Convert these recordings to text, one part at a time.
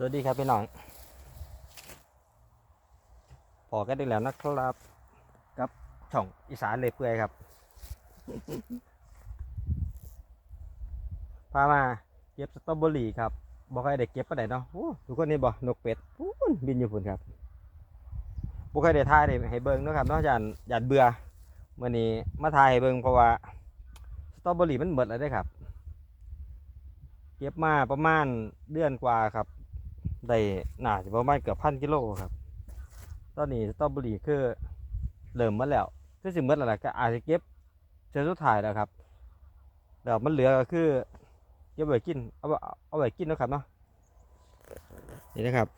สวัสดีครับพี่น้องพอกันได้แล้วนะครับ กับช่องอีสานเลยเปื่อยครับ พามาเก็บสตรอเบอรี่ครับบอกให้ได้เก็บปานใดเนาะโอ้ทุกคนนี่บ่นกเป็ดพูนบินอยู่พุ่นครับบ่เคยได้ถ่ายได้ให้เบิ่งเนาะครับเนอกจากหยาดเบื่อมื้อนี้มาถ่ายให้เบิ่งเพราะว่าสตรอเบอรี่มันหมดแล้วเด้อครับ เก็บมาประมาณเดือนกว่าครับ ได้น่าจะประมาณเกือบพันกิโลครับ ตอนนี้สตรอเบอรี่คือเริ่มมาแล้วคือสิหมดแล้วก็อาจจะเก็บเจอสุดท้ายแล้วครับเดี๋ยวมันเหลือก็คือเก็บไว้กินเอาเอาไว้กินนะครับเนาะนี่นะครับ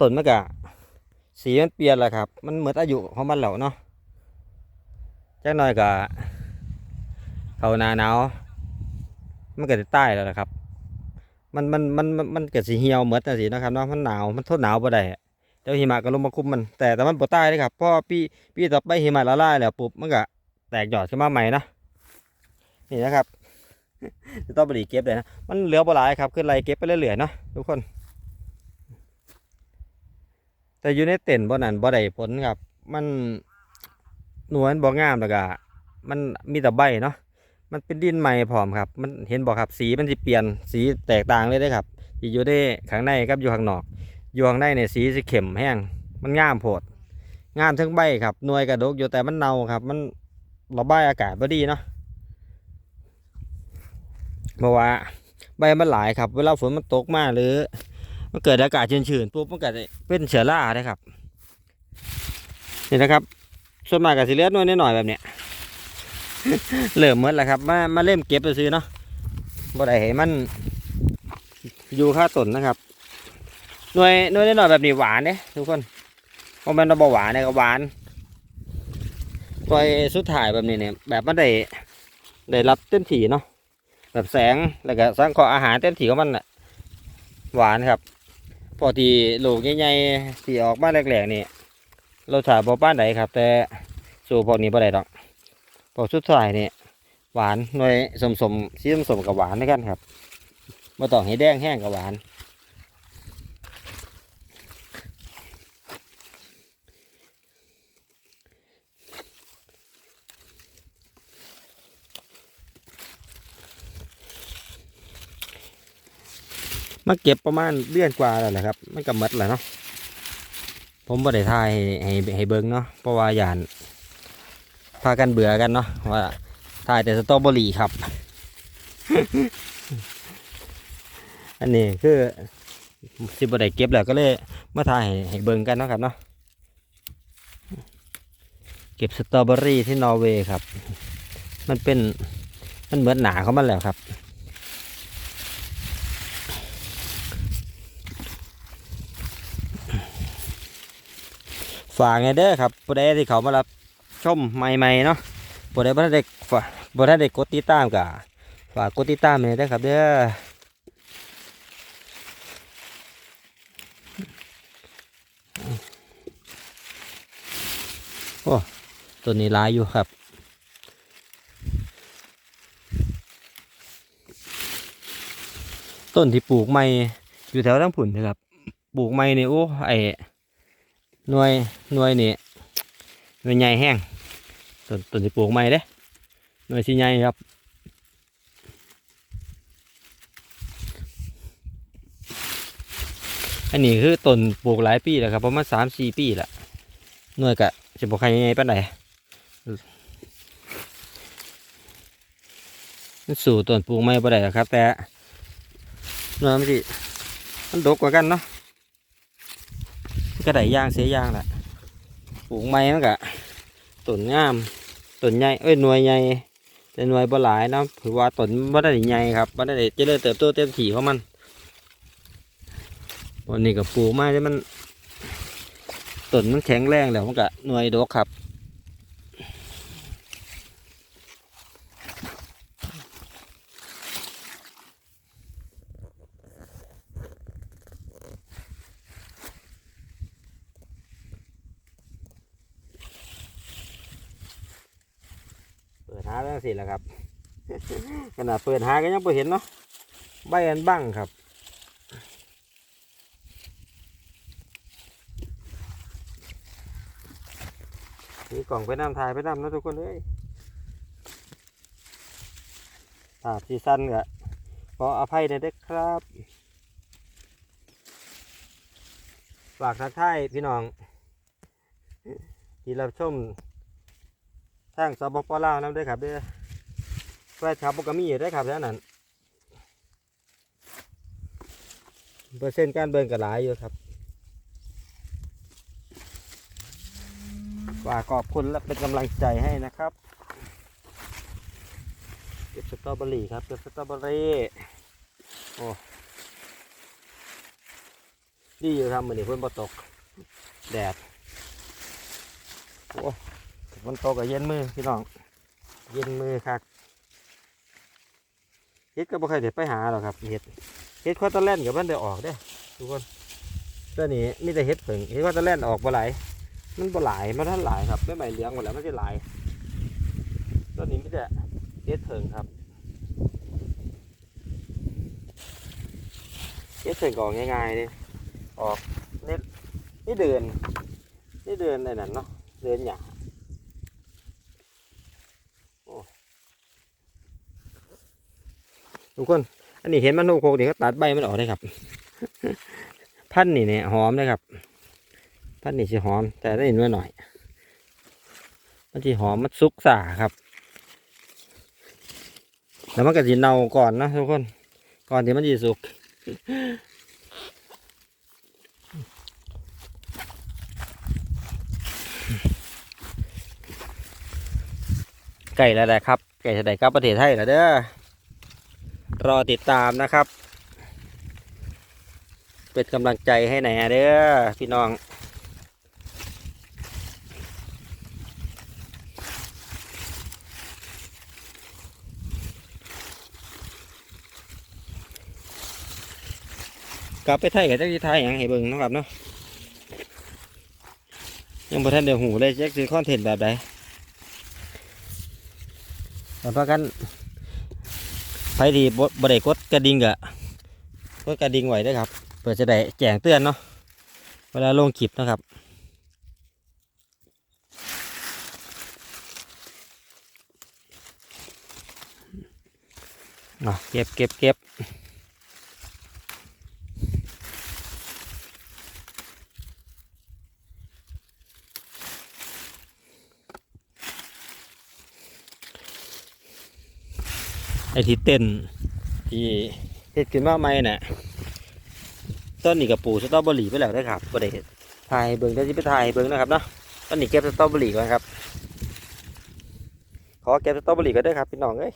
ต้นมันก็สีมันเปลี่ยนแล้วครับ มันเหมดอนอายุของมันแล้วเนาะจักหน่อยก็เขานาหนาวมันก็จะตายแล้วนะครับ มันมันมันมันเกิดสีเหี่ยวเหมือนจังสีนะครับเนาะมันหนาวมันทนหนาวบ่ได้เดี๋ยวหิมะก็ลงมาคุมมัน แต่แต่มันบ่ตายเลยครับพราะว่าปีปีต่อไปหิมะละลายแล้วปุ๊บมันก็แตกยอดขึ้นมาใหม่นะนี่นะครับจะต้องบรีเก็บเลยนะมันเหลือบ่หลายครับขึ้นไรเก็บไปเรื่อยๆเนาะทุกคน แต่อยู่ในเต็นบ่นั้นบ่ได้ผลครับ มันหนวลบ่งามแล้วก็มันมีแต่ใบเนาะ มันเป็นดินใหม่พร้อมครับ มันเห็นบอกครับสีมันจะเปลี่ยนสีแตกต่างเลยเด้ครับอยู่ได้ข้างในกับอยู่ข้างนอกอยู่ข้างในเนี่ยสีจะเข้มแห้งมันงามโพดงามทั้งใบครับหน่วยกระดกอยู่แต่มันเน่าครับ มันระบายอากาศพอดีเนาะเพราะว่าใบมันหลายครับ เวลาฝนมันตกมาหรือ มันเกิดอากาศชื้นๆปุ๊บมันก็จะเป็นเชื้อราได้ครับนี่นะครับ ส่วนมากก็สิเลือดหน่วยน้อยๆแบบเนี้ย เหลือหมดแล้วครับ มามาเล่มเก็บไปซื้อเนาะบ่ได้ให้มันอยู่ค่าต้นนะครับหน่วยหน่วยน้อยแบบนี้หวานเด้ทุกคนเพราะมันเราบ่หวานเนี่ยก็หวานปล่อยสุดท้ายแบบนี้เนี่ยแบบมันได้ได้รับเต็มถี่เนาะแบบแสงแล้วก็สังเคราะห์อาหารเต็มถี่ของมันน่ะหวานครับพอที่ลูกใหญ่ๆที่ออกมาแรกๆนี่เรสชาติบ่ป้านใดครับ แต่สู่พวกนี้บ่ได้ดอก พอสุดท้ายนี่หวานหน่วยสมสมๆสีสมสมกับหวานด้วยกันครับมาต้อให้แดงแห้งกับหวานมาเก็บประมาณเดือนกว่าแล้วแหละครับมันก็หมดแล้วเนาะผมบ่ได้ทายให้ให้เบิ่งเนาะเพราะว่าหยาน พากันเบื่อกันเนาะว่าถ่ายแต่สตรอเบอรี่ครับ อันนี้คือสิบได้เก็บแล้วก็เลยมาถ่ายให้ใหเบิ่งกันเนาะครับเนาะเก็บสตรอเบอรี่ที่นอร์เวย์ครับ มันเป็นมันเหมือนหนาเขามันแล้วครับฝากไงเด้อครับผู้ใดที่เขามารับ ชมใหม่ๆเนาะบ่ได้บ่ได้ฝากบ่ได้กดติดตามกะฝากกดติดตามให้ด้ครับเด้อโอ้ตัวนี้ลายอยู่ครับต้นที่ปลูกใหม่อยู่แถวทั้งผุนนะครับ ปลูกใหม่นี่โอ้ไอหน่วยหน่วยนี่หน่วยใหญ่แห้ง ต้นต้นที่ปลูกใหม่เด้หน่วยสีใหญ่ครับอันนี้คือต้นปลูกหลายปีแล้วครับประมาณสามสี่ปีละหน่วยกะจะบอกใครยังไงปานใดมันสู่ต้นปลูกใหม่ปานใดหรอกครับ แต่หน่วยมันสิมันดกกว่ากันเนาะก็ได้ย่างเสียย่างแหละปลูกใหม่มันกะต้นงาม ต้นใหญ่เอ้ยหน่วยใหญ่แต่หน่วยบ่หลายนะถือว่าต้นบ่ได้ใหญ่ครับบ่ได้เจริญเติบโตเต็มที่ของมันวันนี้ก็ปลูกมาที่มันต้นมันแข็งแรงแล้วมันก็หน่วยดกครับาแล้วสิแหละครับ ขนาดเปิดหาก็ยังไม่เห็นเนาะใบอันบ้งครับนี่กล่องไปน้ำถ่ายไปน้ำนะทุกคนเอ้ยภาซีซันกะขออภัยในเด็กครับฝากทักทายพี่น้อง ที่รับชม ทางสปปลาวน้ำด้วยครับเด้อแฟนคลับปกมีอยู่ด้วยครับแท่นั้นเปอร์เซ็นต์การเบิ่งก็หลายอยู่ครับฝากขอบคุณและเป็นกำลังใจให้นะครับเก็บสตรอเบอรี่ครับเก็บสตรอเบอรี่โอ้ดีอยู่ครับมือนี้เพิ่นบ่ตก แดดโอ้ มันตกกับเย็นมือพี่น้อง เย็นมือครับเฮ็ดก็บ่เคยเด็ดไปหาหรอกครับเฮ็ดเฮ็ดข้อตะแล่นกับมันได้ออกเด้ทุกคนตัวนี้มีแต่เฮ็ดเผิงเฮ็ดข้อตะแล่นออกบ่หลายมันบ่หลายมันท่านหลายครับไม่ใหม่เหลี้ยงหมดแล้วมันจะหลายตัวนี้มีแต่เฮ็ดเผิงครับเฮ็ดเผิงก็ออกง่ายๆนี่ออกนี่นี่เดินนี่เดินในนั้นเนาะเดินหยาโอ้ ทุกคน อันนี้เห็นมันโคกนี่เขาตัดใบมันออกได้ครับ พันนี่เนี่ยหอมนะครับ พันนี่สิหอม แต่ได้น้อยหน่อย มันสิหอมมันสุกสาครับ แล้วมันก็สิเน่าก่อนนะทุกคน ก่อนที่มันจะสุกไก่แล้วแหละครับไก่จะได้กลับประเทศไทยแล้วเด้อ รอติดตามนะครับ เป็นกำลังใจให้แหน่เด้อพี่น้อง กลับไปไทยกับเจ้าที่ไทยอย่างให้เบิ่งนะครับเนาะยังบ่ทันเดี๋ยวหูเลยแจ็คซื้อคอนเทนต์แบบใดแต่พากัน ไปที่บ่ได้กดกระดิ่งกะกดกระดิ่งไว้ด้วยครับ เพื่อจะได้แจ้งเตือนเนาะเวลาลงคลิปนะครับเก็บเก็บเก็บ ไอ้ที่เต้นที่เฮ็ดขึ้นมาใหม่น่ะต้นนี้กับปูสตรอเบอรี่ไปแล้วนะครับบ่ได้ถ่ายเบิ้งได้ที่ไปถ่ายเบิ้งนะครับเนาะต้นนี้เก็บสตรอเบอรี่ก่อนครับขอเก็บสตรอเบอรี่ก็ได้ครับพี่น้องเอ้ย